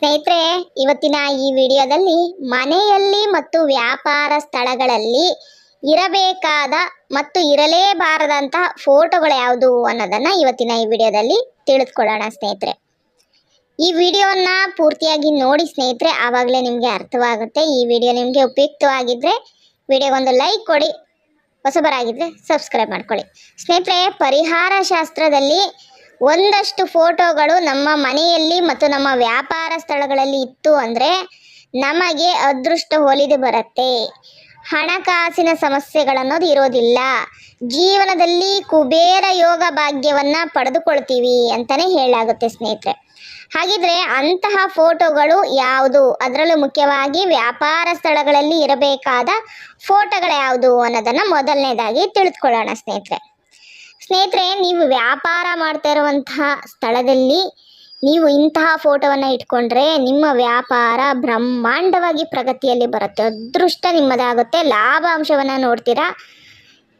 ಸ್ನೇಹಿತರೆ, ಇವತ್ತಿನ ಈ ವಿಡಿಯೋದಲ್ಲಿ ಮನೆಯಲ್ಲಿ ಮತ್ತು ವ್ಯಾಪಾರ ಸ್ಥಳಗಳಲ್ಲಿ ಇರಬೇಕಾದ ಮತ್ತು ಇರಲೇಬಾರದಂತಹ ಫೋಟೋಗಳು ಯಾವುದು ಅನ್ನೋದನ್ನು ಇವತ್ತಿನ ಈ ವಿಡಿಯೋದಲ್ಲಿ ತಿಳಿದುಕೊಳ್ಳೋಣ ಸ್ನೇಹಿತರೆ. ಈ ವಿಡಿಯೋನ ಪೂರ್ತಿಯಾಗಿ ನೋಡಿ ಸ್ನೇಹಿತರೆ, ಆವಾಗಲೇ ನಿಮಗೆ ಅರ್ಥವಾಗುತ್ತೆ. ಈ ವಿಡಿಯೋ ನಿಮಗೆ ಉಪಯುಕ್ತವಾಗಿದ್ದರೆ ವಿಡಿಯೋಗೊಂದು ಲೈಕ್ ಕೊಡಿ ಹೊಸಬರಾಗಿದ್ದರೆ ಸಬ್ಸ್ಕ್ರೈಬ್ ಮಾಡ್ಕೊಳ್ಳಿ. ಸ್ನೇಹಿತರೆ ಪರಿಹಾರ ಶಾಸ್ತ್ರದಲ್ಲಿ ಒಂದಷ್ಟು ಫೋಟೋಗಳು ನಮ್ಮ ಮನೆಯಲ್ಲಿ ಮತ್ತು ನಮ್ಮ ವ್ಯಾಪಾರ ಸ್ಥಳಗಳಲ್ಲಿ ಇತ್ತು ಅಂದರೆ ನಮಗೆ ಅದೃಷ್ಟ ಒಲಿದು ಬರುತ್ತೆ. ಹಣಕಾಸಿನ ಸಮಸ್ಯೆಗಳನ್ನೋದು ಇರೋದಿಲ್ಲ. ಜೀವನದಲ್ಲಿ ಕುಬೇರ ಯೋಗ ಭಾಗ್ಯವನ್ನು ಪಡೆದುಕೊಳ್ತೀವಿ ಅಂತಲೇ ಹೇಳಾಗುತ್ತೆ ಸ್ನೇಹಿತರೆ. ಹಾಗಿದ್ರೆ ಅಂತಹ ಫೋಟೋಗಳು ಯಾವುದು? ಅದರಲ್ಲೂ ಮುಖ್ಯವಾಗಿ ವ್ಯಾಪಾರ ಸ್ಥಳಗಳಲ್ಲಿ ಇರಬೇಕಾದ ಫೋಟೋಗಳು ಯಾವುದು ಅನ್ನೋದನ್ನು ಮೊದಲನೇದಾಗಿ ತಿಳಿದುಕೊಳ್ಳೋಣ ಸ್ನೇಹಿತರೆ. ಸ್ನೇಹಿತರೆ, ನೀವು ವ್ಯಾಪಾರ ಮಾಡ್ತಾ ಇರುವಂತಹ ಸ್ಥಳದಲ್ಲಿ ನೀವು ಇಂತಹ ಫೋಟೋವನ್ನು ಇಟ್ಕೊಂಡ್ರೆ ನಿಮ್ಮ ವ್ಯಾಪಾರ ಬ್ರಹ್ಮಾಂಡವಾಗಿ ಪ್ರಗತಿಯಲ್ಲಿ ಬರುತ್ತೆ. ಅದೃಷ್ಟ ನಿಮ್ಮದಾಗುತ್ತೆ. ಲಾಭಾಂಶವನ್ನು ನೋಡ್ತೀರಾ?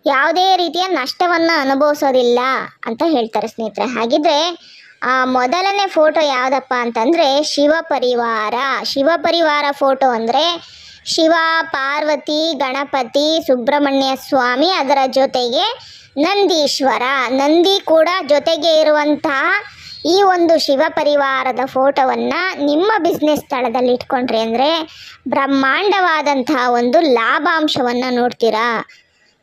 ಯಾವುದೇ ರೀತಿಯ ನಷ್ಟವನ್ನು ಅನುಭವಿಸೋದಿಲ್ಲ ಅಂತ ಹೇಳ್ತಾರೆ ಸ್ನೇಹಿತರೆ. ಹಾಗಿದ್ರೆ, ಆ ಮೊದಲನೇ ಫೋಟೋ ಯಾವುದಪ್ಪ ಅಂತಂದರೆ, ಶಿವ ಪರಿವಾರ. ಶಿವ ಪರಿವಾರ ಫೋಟೋ ಅಂದರೆ, ಶಿವ, ಪಾರ್ವತಿ, ಗಣಪತಿ, ಸುಬ್ರಹ್ಮಣ್ಯ ಸ್ವಾಮಿ ಅದರ ಜೊತೆಗೆ ನಂದೀಶ್ವರ, ನಂದಿ ಕೂಡ ಜೊತೆಗೆ ಇರುವಂತಹ ಈ ಒಂದು ಶಿವ ಪರಿವಾರದ ಫೋಟೋವನ್ನು ನಿಮ್ಮ ಬಿಸ್ನೆಸ್ ಸ್ಥಳದಲ್ಲಿ ಇಟ್ಕೊಂಡ್ರಿ ಅಂದರೆ ಬ್ರಹ್ಮಾಂಡವಾದಂತಹ ಒಂದು ಲಾಭಾಂಶವನ್ನು ನೋಡ್ತೀರಾ?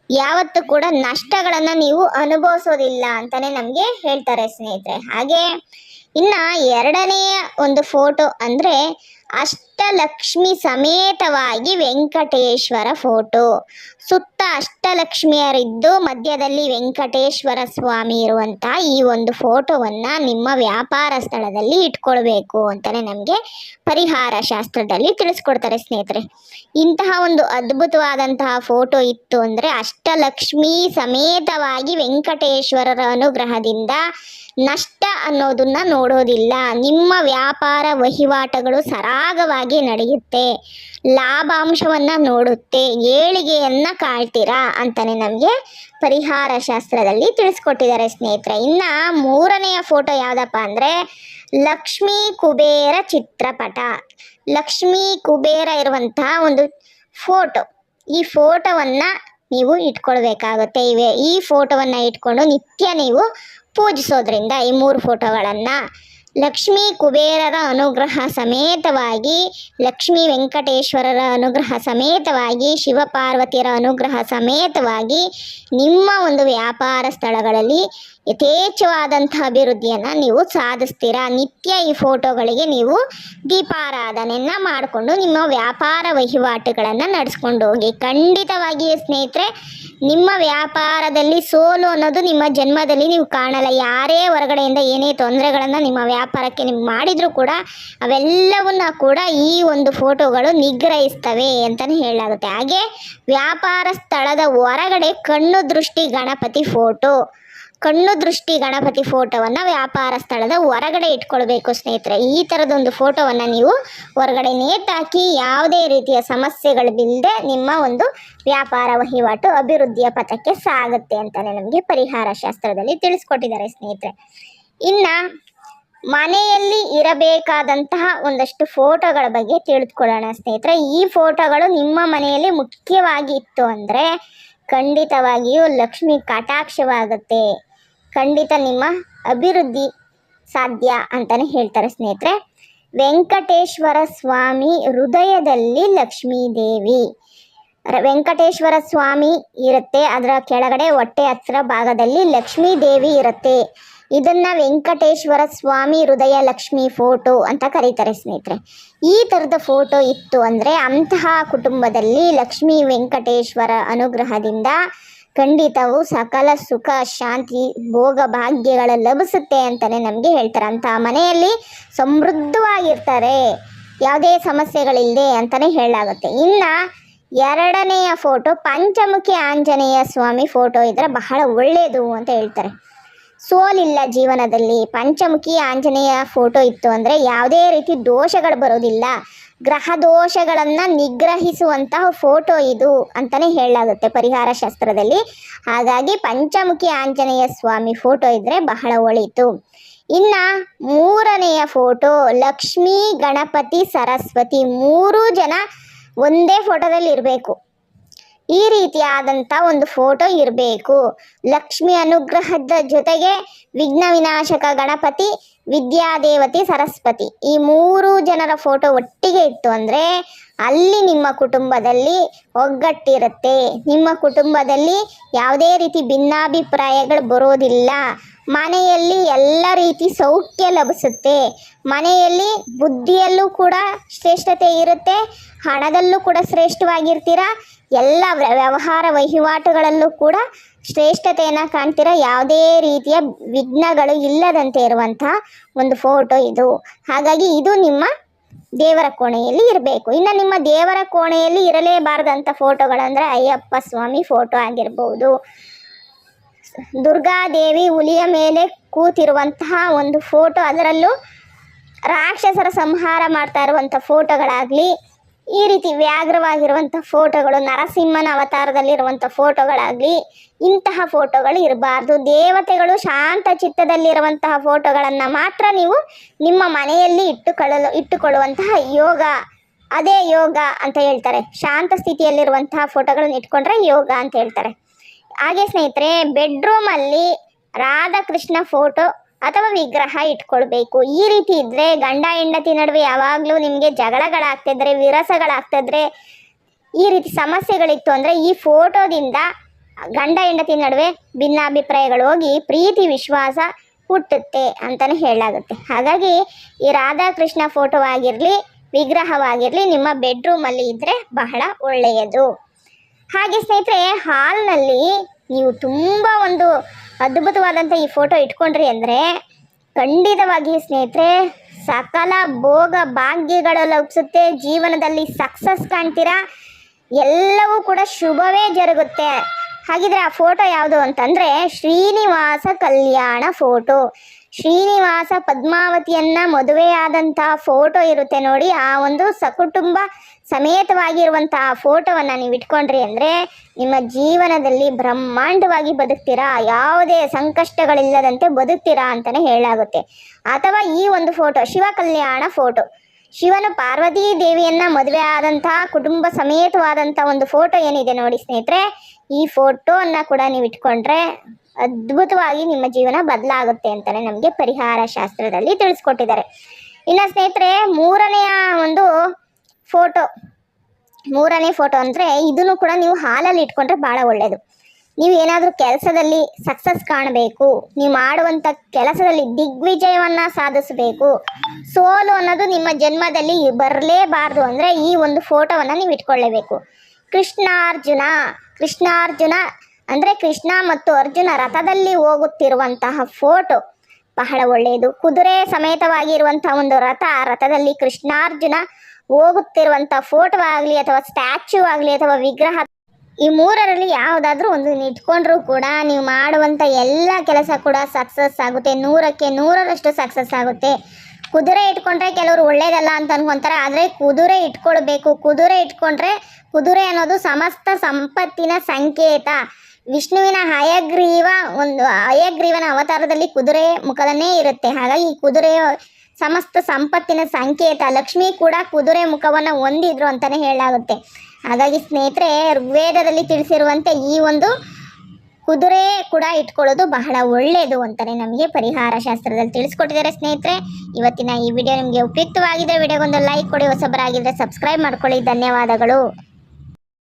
ಯಾವತ್ತೂ ಕೂಡ ನಷ್ಟಗಳನ್ನು ನೀವು ಅನುಭವಿಸೋದಿಲ್ಲ ಅಂತಲೇ ನಮಗೆ ಹೇಳ್ತಾರೆ ಸ್ನೇಹಿತರೆ. ಹಾಗೆ ಇನ್ನು ಎರಡನೆಯ ಒಂದು ಫೋಟೋ ಅಂದರೆ ಅಷ್ಟಲಕ್ಷ್ಮಿ ಸಮೇತವಾಗಿ ವೆಂಕಟೇಶ್ವರ ಫೋಟೋ. ಸುತ್ತ ಅಷ್ಟಲಕ್ಷ್ಮಿಯರಿದ್ದು ಮಧ್ಯದಲ್ಲಿ ವೆಂಕಟೇಶ್ವರ ಸ್ವಾಮಿ ಇರುವಂತಹ ಈ ಒಂದು ಫೋಟೋವನ್ನು ನಿಮ್ಮ ವ್ಯಾಪಾರ ಸ್ಥಳದಲ್ಲಿ ಇಟ್ಕೊಳ್ಬೇಕು ಅಂತಲೇ ನಮಗೆ ಪರಿಹಾರ ಶಾಸ್ತ್ರದಲ್ಲಿ ತಿಳಿಸ್ಕೊಡ್ತಾರೆ ಸ್ನೇಹಿತರೆ. ಇಂತಹ ಒಂದು ಅದ್ಭುತವಾದಂತಹ ಫೋಟೋ ಇತ್ತು ಅಂದರೆ ಅಷ್ಟಲಕ್ಷ್ಮಿ ಸಮೇತವಾಗಿ ವೆಂಕಟೇಶ್ವರರ ಅನುಗ್ರಹದಿಂದ ನಷ್ಟ ಅನ್ನೋದನ್ನ ನೋಡೋದಿಲ್ಲ. ನಿಮ್ಮ ವ್ಯಾಪಾರ ವಹಿವಾಟುಗಳು ಸರಾಗವಾಗಿ ನಡೆಯುತ್ತೆ. ಲಾಭಾಂಶವನ್ನು ನೋಡುತ್ತೆ. ಏಳಿಗೆಯನ್ನು ಕಾಳ್ತೀರಾ ಅಂತಲೇ ನಮಗೆ ಪರಿಹಾರ ಶಾಸ್ತ್ರದಲ್ಲಿ ತಿಳಿಸ್ಕೊಟ್ಟಿದ್ದಾರೆ ಸ್ನೇಹಿತರೆ. ಇನ್ನು ಮೂರನೆಯ ಫೋಟೋ ಯಾವುದಪ್ಪ ಅಂದರೆ ಲಕ್ಷ್ಮೀ ಕುಬೇರ ಚಿತ್ರಪಟ. ಲಕ್ಷ್ಮೀ ಕುಬೇರ ಇರುವಂತಹ ಒಂದು ಫೋಟೋ ಈ ಫೋಟೋವನ್ನು ನೀವು ಇಟ್ಕೊಳ್ಬೇಕಾಗುತ್ತೆ. ಇವೆ ಈ ಫೋಟೋವನ್ನು ಇಟ್ಕೊಂಡು ನಿತ್ಯ ನೀವು ಪೂಜಿಸೋದ್ರಿಂದ ಈ ಮೂರು ಫೋಟೋಗಳನ್ನು ಲಕ್ಷ್ಮೀ ಕುಬೇರರ ಅನುಗ್ರಹ ಸಮೇತವಾಗಿ, ಲಕ್ಷ್ಮೀ ವೆಂಕಟೇಶ್ವರರ ಅನುಗ್ರಹ ಸಮೇತವಾಗಿ, ಶಿವಪಾರ್ವತಿಯರ ಅನುಗ್ರಹ ಸಮೇತವಾಗಿ ನಿಮ್ಮ ಒಂದು ವ್ಯಾಪಾರ ಸ್ಥಳಗಳಲ್ಲಿ ಯಥೇಚ್ಛವಾದಂಥ ಅಭಿವೃದ್ಧಿಯನ್ನು ನೀವು ಸಾಧಿಸ್ತೀರಾ? ನಿತ್ಯ ಈ ಫೋಟೋಗಳಿಗೆ ನೀವು ದೀಪಾರಾಧನೆಯನ್ನು ಮಾಡಿಕೊಂಡು ನಿಮ್ಮ ವ್ಯಾಪಾರ ವಹಿವಾಟುಗಳನ್ನು ನಡೆಸ್ಕೊಂಡು ಹೋಗಿ. ಖಂಡಿತವಾಗಿಯೂ ಸ್ನೇಹಿತರೆ, ನಿಮ್ಮ ವ್ಯಾಪಾರದಲ್ಲಿ ಸೋಲು ಅನ್ನೋದು ನಿಮ್ಮ ಜನ್ಮದಲ್ಲಿ ನೀವು ಕಾಣಲ್ಲ. ಯಾರೇ ಹೊರಗಡೆಯಿಂದ ಏನೇ ತೊಂದರೆಗಳನ್ನು ನಿಮ್ಮ ವ್ಯಾಪಾರಕ್ಕೆ ನೀವು ಮಾಡಿದರೂ ಕೂಡ ಅವೆಲ್ಲವನ್ನ ಕೂಡ ಈ ಒಂದು ಫೋಟೋಗಳು ನಿಗ್ರಹಿಸ್ತವೆ ಅಂತಲೇ ಹೇಳಲಾಗುತ್ತೆ. ಹಾಗೆ ವ್ಯಾಪಾರ ಸ್ಥಳದ ಹೊರಗಡೆ ಕಣ್ಣು ದೃಷ್ಟಿ ಗಣಪತಿ ಫೋಟೋ. ಕಣ್ಣು ದೃಷ್ಟಿ ಗಣಪತಿ ಫೋಟೋವನ್ನು ವ್ಯಾಪಾರ ಸ್ಥಳದ ಹೊರಗಡೆ ಇಟ್ಕೊಳ್ಬೇಕು ಸ್ನೇಹಿತರೆ. ಈ ಥರದೊಂದು ಫೋಟೋವನ್ನು ನೀವು ಹೊರಗಡೆ ನೇತಾಕಿ ಯಾವುದೇ ರೀತಿಯ ಸಮಸ್ಯೆಗಳು ಬಿಲ್ಲದೆ ನಿಮ್ಮ ಒಂದು ವ್ಯಾಪಾರ ವಹಿವಾಟು ಅಭಿವೃದ್ಧಿಯ ಪಥಕ್ಕೆ ಸಾಗುತ್ತೆ ಅಂತಲೇ ನಮಗೆ ಪರಿಹಾರ ಶಾಸ್ತ್ರದಲ್ಲಿ ತಿಳಿಸ್ಕೊಟ್ಟಿದ್ದಾರೆ ಸ್ನೇಹಿತರೆ. ಇನ್ನು ಮನೆಯಲ್ಲಿ ಇರಬೇಕಾದಂತಹ ಒಂದಷ್ಟು ಫೋಟೋಗಳ ಬಗ್ಗೆ ತಿಳಿದುಕೊಳ್ಳೋಣ ಸ್ನೇಹಿತರೆ. ಈ ಫೋಟೋಗಳು ನಿಮ್ಮ ಮನೆಯಲ್ಲಿ ಮುಖ್ಯವಾಗಿ ಇತ್ತು ಅಂದರೆ ಖಂಡಿತವಾಗಿಯೂ ಲಕ್ಷ್ಮಿ ಕಟಾಕ್ಷವಾಗುತ್ತೆ. ಖಂಡಿತ ನಿಮ್ಮ ಅಭಿವೃದ್ಧಿ ಸಾಧ್ಯ ಅಂತಲೇ ಹೇಳ್ತಾರೆ ಸ್ನೇಹಿತರೆ. ವೆಂಕಟೇಶ್ವರ ಸ್ವಾಮಿ ಹೃದಯದಲ್ಲಿ ಲಕ್ಷ್ಮೀ ದೇವಿ. ರ- ವೆಂಕಟೇಶ್ವರ ಸ್ವಾಮಿ ಇರುತ್ತೆ, ಅದರ ಕೆಳಗಡೆ ಹೊಟ್ಟೆ ಹತ್ರ ಭಾಗದಲ್ಲಿ ಲಕ್ಷ್ಮೀ ದೇವಿ ಇರುತ್ತೆ. ಇದನ್ನ ವೆಂಕಟೇಶ್ವರ ಸ್ವಾಮಿ ಹೃದಯ ಲಕ್ಷ್ಮಿ ಫೋಟೋ ಅಂತ ಕರೀತಾರೆ ಸ್ನೇಹಿತರೆ. ಈ ಥರದ ಫೋಟೋ ಇತ್ತು ಅಂದರೆ ಅಂತಹ ಕುಟುಂಬದಲ್ಲಿ ಲಕ್ಷ್ಮೀ ವೆಂಕಟೇಶ್ವರ ಅನುಗ್ರಹದಿಂದ ಖಂಡಿತವು ಸಕಲ ಸುಖ, ಶಾಂತಿ, ಭೋಗ, ಭಾಗ್ಯಗಳ ಲಭಿಸುತ್ತೆ ಅಂತಲೇ ನಮಗೆ ಹೇಳ್ತಾರೆ. ಅಂತಹ ಮನೆಯಲ್ಲಿ ಸಮೃದ್ಧವಾಗಿರ್ತಾರೆ. ಯಾವುದೇ ಸಮಸ್ಯೆಗಳಿಲ್ಲದೆ ಅಂತಲೇ ಹೇಳಲಾಗುತ್ತೆ. ಇನ್ನು ಎರಡನೆಯ ಫೋಟೋ ಪಂಚಮುಖಿ ಆಂಜನೇಯ ಸ್ವಾಮಿ ಫೋಟೋ ಇದ್ದರೆ ಬಹಳ ಒಳ್ಳೆಯದು ಅಂತ ಹೇಳ್ತಾರೆ. ಸೋಲಿಲ್ಲ ಜೀವನದಲ್ಲಿ ಪಂಚಮುಖಿ ಆಂಜನೇಯ ಫೋಟೋ ಇತ್ತು ಅಂದರೆ ಯಾವುದೇ ರೀತಿ ದೋಷಗಳು ಬರೋದಿಲ್ಲ. ಗ್ರಹ ದೋಷಗಳನ್ನು ನಿಗ್ರಹಿಸುವಂತಹ ಫೋಟೋ ಇದು ಅಂತಲೇ ಹೇಳಲಾಗುತ್ತೆ ಪರಿಹಾರ ಶಾಸ್ತ್ರದಲ್ಲಿ. ಹಾಗಾಗಿ ಪಂಚಮುಖಿ ಆಂಜನೇಯ ಸ್ವಾಮಿ ಫೋಟೋ ಇದ್ದರೆ ಬಹಳ ಒಳಿತು. ಇನ್ನ ಮೂರನೆಯ ಫೋಟೋ ಲಕ್ಷ್ಮೀ, ಗಣಪತಿ, ಸರಸ್ವತಿ ಮೂರೂ ಜನ ಒಂದೇ ಫೋಟೋದಲ್ಲಿ ಇರಬೇಕು. ಈ ರೀತಿಯಾದಂಥ ಒಂದು ಫೋಟೋ ಇರಬೇಕು. ಲಕ್ಷ್ಮಿ ಅನುಗ್ರಹದ ಜೊತೆಗೆ ವಿಘ್ನ ವಿನಾಶಕ ಗಣಪತಿ ವಿದ್ಯಾದೇವತಿ ಸರಸ್ವತಿ. ಈ ಮೂರು ಜನರ ಫೋಟೋ ಒಟ್ಟಿಗೆ ಇತ್ತು ಅಂದರೆ ಅಲ್ಲಿ ನಿಮ್ಮ ಕುಟುಂಬದಲ್ಲಿ ಒಗ್ಗಟ್ಟಿರುತ್ತೆ. ನಿಮ್ಮ ಕುಟುಂಬದಲ್ಲಿ ಯಾವುದೇ ರೀತಿ ಭಿನ್ನಾಭಿಪ್ರಾಯಗಳು ಬರೋದಿಲ್ಲ. ಮನೆಯಲ್ಲಿ ಎಲ್ಲ ರೀತಿ ಸೌಖ್ಯ ಲಭಿಸುತ್ತೆ. ಮನೆಯಲ್ಲಿ ಬುದ್ಧಿಯಲ್ಲೂ ಕೂಡ ಶ್ರೇಷ್ಠತೆ ಇರುತ್ತೆ. ಹಣದಲ್ಲೂ ಕೂಡ ಶ್ರೇಷ್ಠವಾಗಿರ್ತೀರ. ಎಲ್ಲ ವ್ಯ- ವ್ಯವಹಾರ ವಹಿವಾಟುಗಳಲ್ಲೂ ಕೂಡ ಶ್ರೇಷ್ಠತೆಯನ್ನು ಕಾಣ್ತಿರೋ ಯಾವುದೇ ರೀತಿಯ ವಿಘ್ನಗಳು ಇಲ್ಲದಂತೆ ಇರುವಂಥ ಒಂದು ಫೋಟೋ ಇದು. ಹಾಗಾಗಿ ಇದು ನಿಮ್ಮ ದೇವರ ಕೋಣೆಯಲ್ಲಿ ಇರಬೇಕು. ಇನ್ನು ನಿಮ್ಮ ದೇವರ ಕೋಣೆಯಲ್ಲಿ ಇರಲೇಬಾರದಂಥ ಫೋಟೋಗಳಂದರೆ ಅಯ್ಯಪ್ಪ ಸ್ವಾಮಿ ಫೋಟೋ ಆಗಿರ್ಬೋದು. ದುರ್ಗಾದೇವಿ ಹುಲಿಯ ಮೇಲೆ ಕೂತಿರುವಂತಹ ಒಂದು ಫೋಟೋ ಅದರಲ್ಲೂ ರಾಕ್ಷಸರ ಸಂಹಾರ ಮಾಡ್ತಾ ಇರುವಂಥ ಫೋಟೋಗಳಾಗಲಿ ಈ ರೀತಿ ವ್ಯಾಘ್ರವಾಗಿರುವಂಥ ಫೋಟೋಗಳು, ನರಸಿಂಹನ ಅವತಾರದಲ್ಲಿರುವಂಥ ಫೋಟೋಗಳಾಗಲಿ, ಇಂತಹ ಫೋಟೋಗಳು ಇರಬಾರ್ದು. ದೇವತೆಗಳು ಶಾಂತ ಚಿತ್ತದಲ್ಲಿರುವಂತಹ ಫೋಟೋಗಳನ್ನು ಮಾತ್ರ ನೀವು ನಿಮ್ಮ ಮನೆಯಲ್ಲಿ ಇಟ್ಟುಕೊಳ್ಳಲು, ಇಟ್ಟುಕೊಳ್ಳುವಂತಹ ಯೋಗ, ಅದೇ ಯೋಗ ಅಂತ ಹೇಳ್ತಾರೆ. ಶಾಂತ ಸ್ಥಿತಿಯಲ್ಲಿರುವಂತಹ ಫೋಟೋಗಳನ್ನ ಇಟ್ಕೊಂಡ್ರೆ ಯೋಗ ಅಂತ ಹೇಳ್ತಾರೆ. ಹಾಗೆ ಸ್ನೇಹಿತರೆ ಬೆಡ್ರೂಮಲ್ಲಿ ರಾಧಾಕೃಷ್ಣ ಫೋಟೋ ಅಥವಾ ವಿಗ್ರಹ ಇಟ್ಕೊಳ್ಬೇಕು. ಈ ರೀತಿ ಇದ್ರೆ ಗಂಡ ಹೆಂಡತಿ ನಡುವೆ ಯಾವಾಗಲೂ ನಿಮಗೆ ಜಗಳಗಳಾಗ್ತಿದ್ರೆ, ವಿರಸಗಳಾಗ್ತಿದ್ರೆ, ಈ ರೀತಿ ಸಮಸ್ಯೆಗಳಿತ್ತು ಅಂದರೆ ಈ ಫೋಟೋದಿಂದ ಗಂಡ ಹೆಂಡತಿ ನಡುವೆ ಭಿನ್ನಾಭಿಪ್ರಾಯಗಳು ಹೋಗಿ ಪ್ರೀತಿ, ವಿಶ್ವಾಸ ಹುಟ್ಟುತ್ತೆ ಅಂತಲೇ ಹೇಳಲಾಗುತ್ತೆ. ಹಾಗಾಗಿ ಈ ರಾಧಾಕೃಷ್ಣ ಫೋಟೋ ಆಗಿರಲಿ, ವಿಗ್ರಹವಾಗಿರಲಿ ನಿಮ್ಮ ಬೆಡ್ರೂಮಲ್ಲಿ ಇದ್ದರೆ ಬಹಳ ಒಳ್ಳೆಯದು. ಹಾಗೆ ಸ್ನೇಹಿತರೆ ಹಾಲ್ನಲ್ಲಿ ನೀವು ತುಂಬ ಒಂದು ಅದ್ಭುತವಾದಂಥ ಈ ಫೋಟೋ ಇಟ್ಕೊಂಡ್ರಿ ಅಂದರೆ ಖಂಡಿತವಾಗಿ ಸ್ನೇಹಿತರೆ, ಸಕಲ ಭೋಗ ಭಾಗ್ಯಗಳು ಲಭಿಸುತ್ತೆ ಜೀವನದಲ್ಲಿ ಸಕ್ಸಸ್ ಕಾಣ್ತೀರಾ? ಎಲ್ಲವೂ ಕೂಡ ಶುಭವೇ ಜರುಗುತ್ತೆ. ಹಾಗಿದ್ರೆ ಆ ಫೋಟೋ ಯಾವುದು ಅಂತಂದರೆ ಶ್ರೀನಿವಾಸ ಕಲ್ಯಾಣ ಫೋಟೋ ಶ್ರೀನಿವಾಸ ಪದ್ಮಾವತಿಯನ್ನ ಮದುವೆಯಾದಂಥ ಫೋಟೋ ಇರುತ್ತೆ ನೋಡಿ, ಆ ಒಂದು ಸಕುಟುಂಬ ಸಮೇತವಾಗಿರುವಂತಹ ಫೋಟೋವನ್ನು ನೀವು ಇಟ್ಕೊಂಡ್ರಿ ಅಂದರೆ ನಿಮ್ಮ ಜೀವನದಲ್ಲಿ ಬ್ರಹ್ಮಾಂಡವಾಗಿ ಬದುಕ್ತೀರಾ, ಯಾವುದೇ ಸಂಕಷ್ಟಗಳಿಲ್ಲದಂತೆ ಬದುಕ್ತೀರಾ ಅಂತಲೇ ಹೇಳಾಗುತ್ತೆ ಅಥವಾ ಈ ಒಂದು ಫೋಟೋ, ಶಿವ ಕಲ್ಯಾಣ ಫೋಟೋ. ಶಿವನು ಪಾರ್ವತೀ ದೇವಿಯನ್ನ ಮದುವೆ ಆದಂತಹ, ಕುಟುಂಬ ಸಮೇತವಾದಂಥ ಒಂದು ಫೋಟೋ ಏನಿದೆ ನೋಡಿ ಸ್ನೇಹಿತರೆ, ಈ ಫೋಟೋವನ್ನು ಕೂಡ ನೀವು ಇಟ್ಕೊಂಡ್ರೆ ಅದ್ಭುತವಾಗಿ ನಿಮ್ಮ ಜೀವನ ಬದಲಾಗುತ್ತೆ ಅಂತಲೇ ನಮಗೆ ಪರಿಹಾರ ಶಾಸ್ತ್ರದಲ್ಲಿ ತಿಳಿಸ್ಕೊಟ್ಟಿದ್ದಾರೆ. ಇನ್ನು ಸ್ನೇಹಿತರೆ, ಮೂರನೆಯ ಒಂದು ಫೋಟೋ. ಮೂರನೇ ಫೋಟೋ ಅಂದರೆ ಇದನ್ನು ಕೂಡ ನೀವು ಹಾಲಲ್ಲಿ ಇಟ್ಕೊಂಡ್ರೆ ಭಾಳ ಒಳ್ಳೆಯದು ನೀವು ಏನಾದರೂ ಕೆಲಸದಲ್ಲಿ ಸಕ್ಸಸ್ ಕಾಣಬೇಕು, ನೀವು ಮಾಡುವಂಥ ಕೆಲಸದಲ್ಲಿ ದಿಗ್ವಿಜಯವನ್ನು ಸಾಧಿಸಬೇಕು, ಸೋಲು ಅನ್ನೋದು ನಿಮ್ಮ ಜನ್ಮದಲ್ಲಿ ಬರಲೇಬಾರ್ದು ಅಂದರೆ ಈ ಒಂದು ಫೋಟೋವನ್ನು ನೀವು ಇಟ್ಕೊಳ್ಳೇಬೇಕು. ಕೃಷ್ಣಾರ್ಜುನ ಕೃಷ್ಣಾರ್ಜುನ ಅಂದರೆ ಕೃಷ್ಣ ಮತ್ತು ಅರ್ಜುನ ರಥದಲ್ಲಿ ಹೋಗುತ್ತಿರುವಂತಹ ಫೋಟೋ ಬಹಳ ಒಳ್ಳೆಯದು ಕುದುರೆ ಸಮೇತವಾಗಿರುವಂತಹ ಒಂದು ರಥ ರಥದಲ್ಲಿ ಕೃಷ್ಣಾರ್ಜುನ ಹೋಗುತ್ತಿರುವಂಥ ಫೋಟೋ ಆಗಲಿ ಅಥವಾ ಸ್ಟ್ಯಾಚ್ಯೂ ಆಗಲಿ ಅಥವಾ ವಿಗ್ರಹ ಈ ಮೂರರಲ್ಲಿ ಯಾವುದಾದ್ರೂ ಒಂದು ಇಟ್ಕೊಂಡ್ರು ಕೂಡ ನೀವು ಮಾಡುವಂಥ ಎಲ್ಲ ಕೆಲಸ ಕೂಡ ಸಕ್ಸಸ್ ಆಗುತ್ತೆ. ನೂರಕ್ಕೆ ನೂರರಷ್ಟು ಸಕ್ಸಸ್ ಆಗುತ್ತೆ. ಕುದುರೆ ಇಟ್ಕೊಂಡ್ರೆ ಕೆಲವರು ಒಳ್ಳೇದಲ್ಲ ಅಂತ ಅನ್ಕೊಂತಾರೆ. ಆದರೆ ಕುದುರೆ ಇಟ್ಕೊಳ್ಬೇಕು. ಕುದುರೆ ಇಟ್ಕೊಂಡ್ರೆ ಕುದುರೆ ಅನ್ನೋದು ಸಮಸ್ತ ಸಂಪತ್ತಿನ ಸಂಕೇತ. ವಿಷ್ಣುವಿನ ಹಯಗ್ರೀವ ಒಂದು ಹಯಗ್ರೀವನ ಅವತಾರದಲ್ಲಿ ಕುದುರೆ ಮುಖದನ್ನೇ ಇರುತ್ತೆ. ಹಾಗಾಗಿ ಈ ಕುದುರೆ ಸಮಸ್ತ ಸಂಪತ್ತಿನ ಸಂಕೇತ. ಲಕ್ಷ್ಮಿ ಕೂಡ ಕುದುರೆ ಮುಖವನ್ನು ಹೊಂದಿದ್ರು ಅಂತಲೇ ಹೇಳಲಾಗುತ್ತೆ. ಹಾಗಾಗಿ ಸ್ನೇಹಿತರೆ, ಋಗ್ವೇದದಲ್ಲಿ ತಿಳಿಸಿರುವಂತೆ ಈ ಒಂದು ಕುದುರೆ ಕೂಡ ಇಟ್ಕೊಳ್ಳೋದು ಬಹಳ ಒಳ್ಳೆಯದು ಅಂತಲೇ ನಮಗೆ ಪರಿಹಾರ ಶಾಸ್ತ್ರದಲ್ಲಿ ತಿಳಿಸ್ಕೊಟ್ಟಿದ್ದಾರೆ ಸ್ನೇಹಿತರೆ. ಇವತ್ತಿನ ಈ ವಿಡಿಯೋ ನಿಮಗೆ ಉಪಯುಕ್ತವಾಗಿದ್ದರೆ ವಿಡಿಯೋಗೊಂದು ಲೈಕ್ ಕೊಡಿ, ಹೊಸಬರಾಗಿದ್ದರೆ ಸಬ್ಸ್ಕ್ರೈಬ್ ಮಾಡ್ಕೊಳ್ಳಿ. ಧನ್ಯವಾದಗಳು.